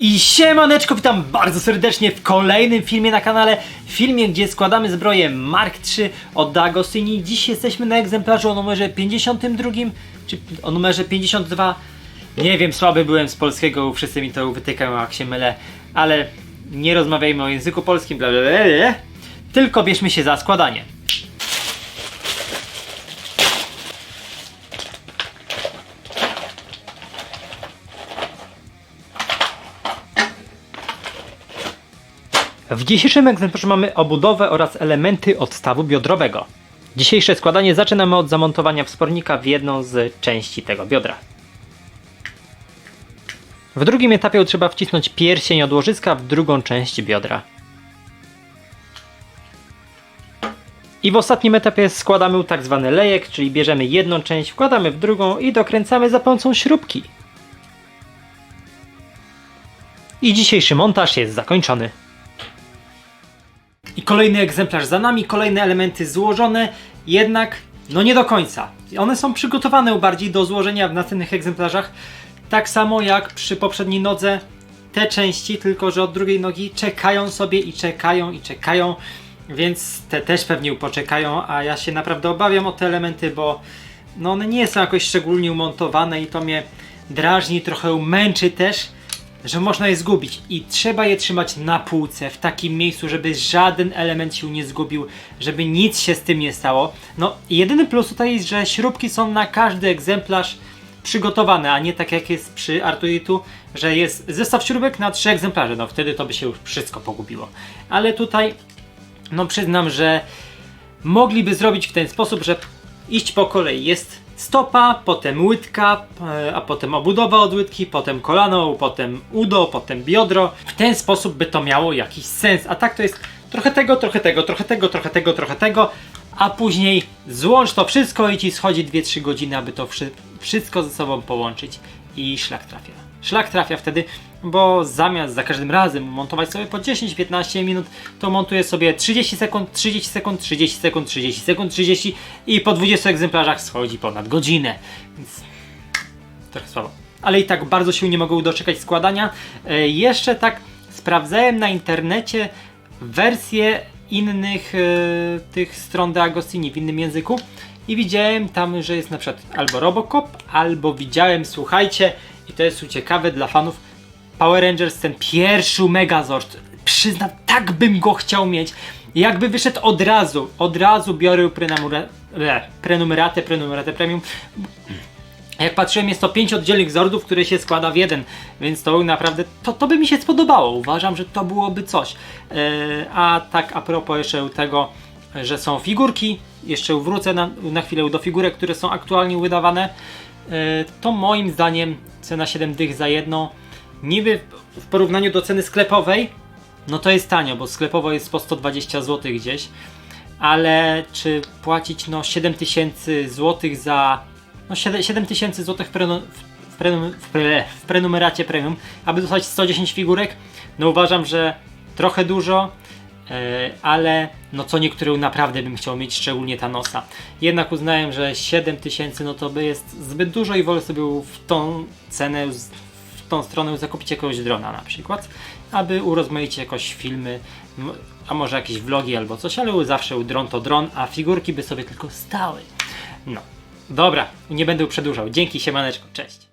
I siemaneczko, witam bardzo serdecznie w kolejnym filmie na kanale. Filmie, gdzie składamy zbroję Mark III od D'Agostini. Dziś jesteśmy na egzemplarzu o numerze 52, czy o numerze 52. Nie wiem, słaby byłem z polskiego, wszyscy mi to wytykają jak się mylę, ale nie rozmawiajmy o języku polskim, bla bla bla, bla. tylko bierzmy się za składanie. W dzisiejszym egzemplarzu mamy obudowę oraz elementy odstawu biodrowego. Dzisiejsze składanie zaczynamy od zamontowania wspornika w jedną z części tego biodra. W drugim etapie trzeba wcisnąć pierścień od łożyska w drugą część biodra. I w ostatnim etapie składamy tak zwany lejek, czyli bierzemy jedną część, wkładamy w drugą i dokręcamy za pomocą śrubki. I dzisiejszy montaż jest zakończony. Kolejny egzemplarz za nami, kolejne elementy złożone, jednak no nie do końca. One są przygotowane bardziej do złożenia w następnych egzemplarzach, tak samo jak przy poprzedniej nodze. Te części, tylko że od drugiej nogi czekają sobie i czekają i czekają, więc te też pewnie poczekają, a ja się naprawdę obawiam o te elementy, bo no one nie są jakoś szczególnie umontowane i to mnie drażni, trochę męczy też że można je zgubić i trzeba je trzymać na półce, w takim miejscu, żeby żaden element się nie zgubił, żeby nic się z tym nie stało. No, jedyny plus tutaj jest, że śrubki są na każdy egzemplarz przygotowane, a nie tak jak jest przy Artuitu, że jest zestaw śrubek na trzy egzemplarze, no wtedy to by się już wszystko pogubiło. Ale tutaj, no przyznam, że mogliby zrobić w ten sposób, że iść po kolei. Jest stopa, potem łydka, e, a potem obudowa od łydki, potem kolano, potem udo, potem biodro. W ten sposób by to miało jakiś sens. A tak to jest trochę tego, trochę tego, trochę tego, trochę tego, trochę tego, a później złącz to wszystko i ci schodzi 2-3 godziny, aby to wszy- wszystko ze sobą połączyć i szlak trafia. Szlak trafia wtedy, bo zamiast za każdym razem montować sobie po 10-15 minut, to montuję sobie 30 sekund, 30 sekund, 30 sekund, 30 sekund, 30 i po 20 egzemplarzach schodzi ponad godzinę. Więc trochę słabo. Ale i tak bardzo się nie mogę doczekać składania. E, jeszcze tak sprawdzałem na internecie wersje innych e, tych stron de Agostini w innym języku i widziałem tam, że jest na przykład albo Robocop, albo widziałem, słuchajcie, i to jest ciekawe dla fanów, Power Rangers, ten pierwszy Megazord. Przyznam, tak bym go chciał mieć. Jakby wyszedł od razu, od razu biorę prenumera- prenumeratę, prenumeratę premium. Jak patrzyłem, jest to pięć oddzielnych zordów, które się składa w jeden, więc to naprawdę, to, to by mi się spodobało. Uważam, że to byłoby coś. E, a tak a propos jeszcze tego, że są figurki, jeszcze wrócę na, na chwilę do figurek, które są aktualnie wydawane, to moim zdaniem cena 7 dych za jedno, niby w- porównaniu do ceny sklepowej, no to jest tanio, bo sklepowo jest po 120 zł gdzieś, ale czy płacić no 7000 zł za no 7 7000 zł w, prenu, w, w, pre, w prenumeracie premium, aby dostać 110 figurek, no uważam, że trochę dużo, e, ale no co niektóre naprawdę bym chciał mieć, szczególnie ta nosa. Jednak uznałem, że 7000 no to by jest zbyt dużo i wolę sobie w tą cenę, w tą stronę zakupić jakiegoś drona na przykład, aby urozmaicić jakoś filmy, a może jakieś vlogi albo coś, ale zawsze dron to dron, a figurki by sobie tylko stały. No, dobra, nie będę przedłużał. Dzięki, siemaneczko, cześć.